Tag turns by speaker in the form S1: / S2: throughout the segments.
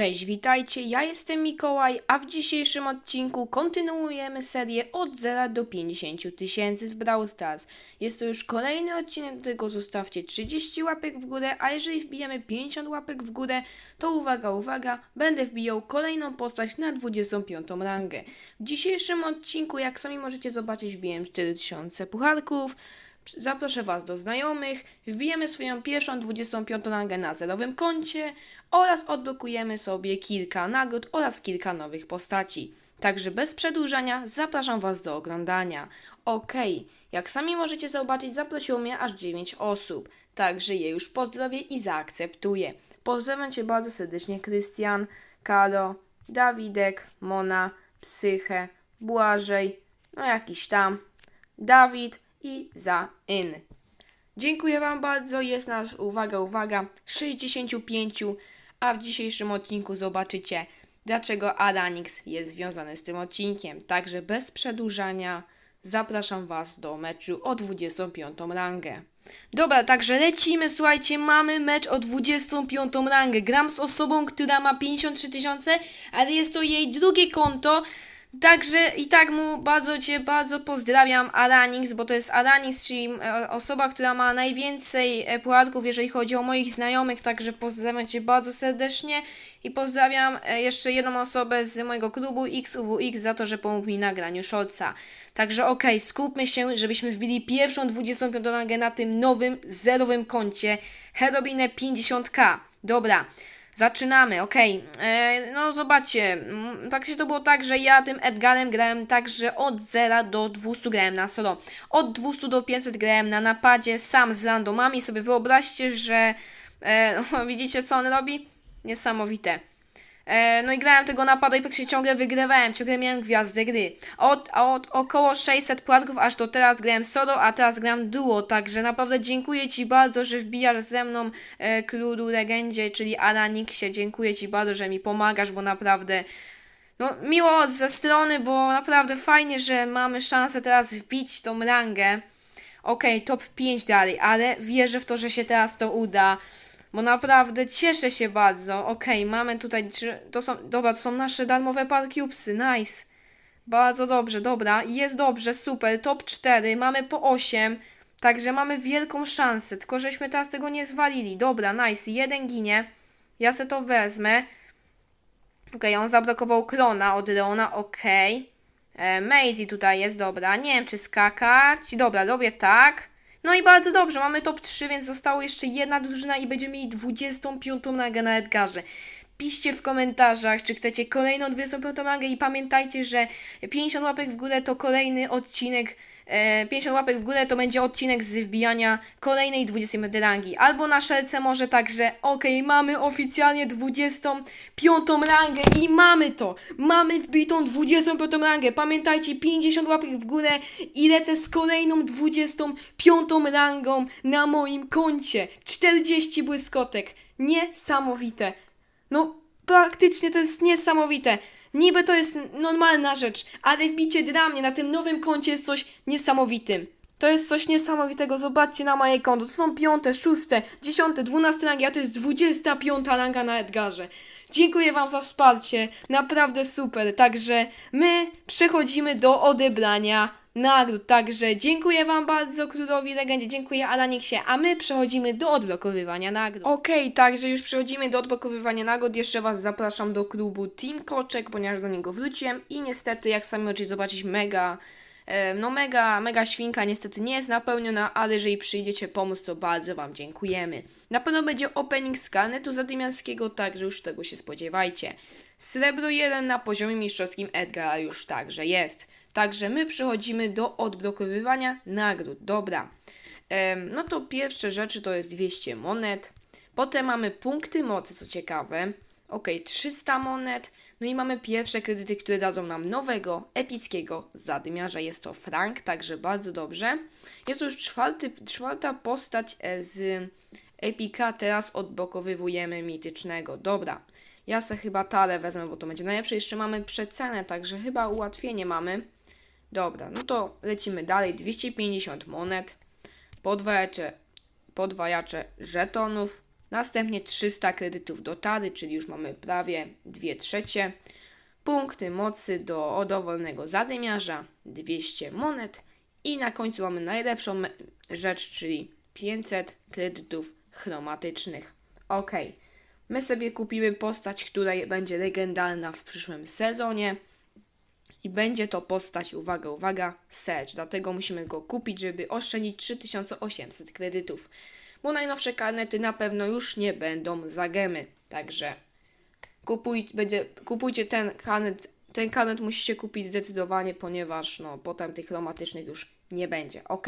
S1: cześć, witajcie, ja jestem Mikołaj, a w dzisiejszym odcinku kontynuujemy serię od 0 do 50 tysięcy w Brawl Stars. Jest to już kolejny odcinek, tylko zostawcie 30 łapek w górę, a jeżeli wbijemy 50 łapek w górę, to uwaga, uwaga, będę wbijał kolejną postać na 25 rangę. W dzisiejszym odcinku, jak sami możecie zobaczyć, wbiłem 4000 pucharków, Zaproszę Was do znajomych, wbijemy swoją pierwszą 25 rangę na zerowym koncie oraz odblokujemy sobie kilka nagród oraz kilka nowych postaci. Także bez przedłużania zapraszam Was do oglądania. Okej, jak sami możecie zobaczyć, zaprosiło mnie aż 9 osób, także je już pozdrowię i zaakceptuję. Pozdrawiam Cię bardzo serdecznie Krystian, Karo, Dawidek, Mona, Psyche, Błażej, no jakiś tam, Dawid i za in. Dziękuję Wam bardzo. Jest nas, uwaga, uwaga, 65, a w dzisiejszym odcinku zobaczycie, dlaczego Aranix jest związany z tym odcinkiem. Także bez przedłużania zapraszam Was do meczu o 25 rangę. Dobra, także lecimy, słuchajcie, mamy mecz o 25 rangę. Gram z osobą, która ma 53 tysiące, ale jest to jej drugie konto. Także i tak mu bardzo Cię bardzo pozdrawiam Aranix, bo to jest Aranix, czyli e, osoba, która ma najwięcej e, pułapków, jeżeli chodzi o moich znajomych, także pozdrawiam Cię bardzo serdecznie i pozdrawiam e, jeszcze jedną osobę z mojego klubu XUWX za to, że pomógł mi na graniu shortsa. Także okej, okay, skupmy się, żebyśmy wbili pierwszą 25 rangę na tym nowym, zerowym koncie Herobinę 50k. Dobra. Zaczynamy, okej. Okay. No zobaczcie, faktycznie to było tak, że ja tym Edgarem grałem także od 0 do 200 grałem na solo. Od 200 do 500 grałem na napadzie sam z randomami. Sobie wyobraźcie, że e, widzicie co on robi? Niesamowite. E, no i grałem tego napada i tak się ciągle wygrywałem, ciągle miałem gwiazdę gry. Od, od około 600 płatków aż do teraz grałem solo, a teraz gram duo, także naprawdę dziękuję Ci bardzo, że wbijasz ze mną e, królu legendzie, czyli Aranixie. Dziękuję Ci bardzo, że mi pomagasz, bo naprawdę no miło ze strony, bo naprawdę fajnie, że mamy szansę teraz wbić tą rangę. Okej, okay, top 5 dalej, ale wierzę w to, że się teraz to uda. Bo naprawdę cieszę się bardzo. Okej, okay, mamy tutaj. To są. Dobra, to są nasze darmowe parkiupsy. Nice. Bardzo dobrze, dobra. Jest dobrze, super. Top 4. Mamy po 8. Także mamy wielką szansę. Tylko żeśmy teraz tego nie zwalili. Dobra, nice. Jeden ginie. Ja se to wezmę. Okej, okay, on zablokował klona od Leona. Okej. Okay. E, Maisie tutaj jest, dobra. Nie wiem, czy skakać. Dobra, robię tak. No i bardzo dobrze, mamy top 3, więc zostało jeszcze jedna drużyna i będziemy mieli 25 rangę na Edgarze. Piszcie w komentarzach, czy chcecie kolejną 25 rangę i pamiętajcie, że 50 łapek w górę to kolejny odcinek 50 e, łapek w górę to będzie odcinek z wbijania kolejnej 25 rangi. Albo na szelce może także, ok, mamy oficjalnie 25 rangę i mamy to. Mamy wbitą 25 rangę. Pamiętajcie, 50 łapek w górę i lecę z kolejną 25 rangą na moim koncie. 40 błyskotek. Niesamowite. No, praktycznie to jest niesamowite. Niby to jest normalna rzecz, ale wbicie dla mnie na tym nowym koncie jest coś niesamowitym. To jest coś niesamowitego, zobaczcie na moje konto. To są piąte, szóste, dziesiąte, dwunaste rangi, a to jest dwudziesta piąta ranga na Edgarze. Dziękuję Wam za wsparcie, naprawdę super. Także my przechodzimy do odebrania nagród. Także dziękuję Wam bardzo, Królowi Legendzie, dziękuję Alanixie, a my przechodzimy do odblokowywania nagród. Okej, okay, także już przechodzimy do odblokowywania nagród. Jeszcze Was zapraszam do klubu Team Koczek, ponieważ do niego wróciłem i niestety, jak sami możecie zobaczyć, mega no mega, mega świnka niestety nie jest napełniona, ale jeżeli przyjdziecie pomóc, to bardzo Wam dziękujemy. Na pewno będzie opening z karnetu zadymiarskiego, także już tego się spodziewajcie. Srebro 1 na poziomie mistrzowskim Edgara już także jest. Także my przechodzimy do odblokowywania nagród. Dobra. no to pierwsze rzeczy to jest 200 monet. Potem mamy punkty mocy, co ciekawe. Ok, 300 monet. No i mamy pierwsze kredyty, które dadzą nam nowego, epickiego zadymiarza. Jest to Frank, także bardzo dobrze. Jest to już czwarty, czwarta postać e, z Epika. Teraz odblokowywujemy mitycznego. Dobra. Ja se chyba talę wezmę, bo to będzie najlepsze. Jeszcze mamy przecenę, także chyba ułatwienie mamy. Dobra, no to lecimy dalej. 250 monet, podwajacze, podwajacze żetonów, Następnie 300 kredytów do Tary, czyli już mamy prawie 2 trzecie. Punkty mocy do dowolnego zadymiarza, 200 monet. I na końcu mamy najlepszą rzecz, czyli 500 kredytów chromatycznych. Ok, my sobie kupimy postać, która będzie legendarna w przyszłym sezonie. I będzie to postać, uwaga, uwaga, Sedge. Dlatego musimy go kupić, żeby oszczędzić 3800 kredytów. Bo najnowsze karnety na pewno już nie będą za gemy. Także kupuj, będzie, kupujcie ten karnet. Ten karnet musicie kupić zdecydowanie, ponieważ no, potem tych chromatycznych już nie będzie. Ok.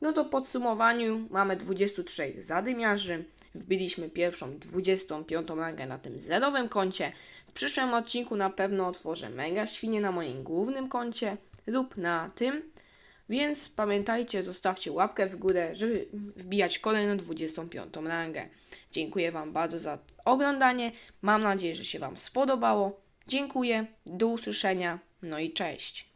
S1: No to w podsumowaniu mamy 23 zadymiarzy. Wbiliśmy pierwszą 25 rangę na tym zerowym koncie. W przyszłym odcinku na pewno otworzę mega świnie na moim głównym koncie lub na tym. Więc pamiętajcie, zostawcie łapkę w górę, żeby wbijać kolejną 25 rangę. Dziękuję Wam bardzo za oglądanie. Mam nadzieję, że się Wam spodobało. Dziękuję, do usłyszenia, no i cześć.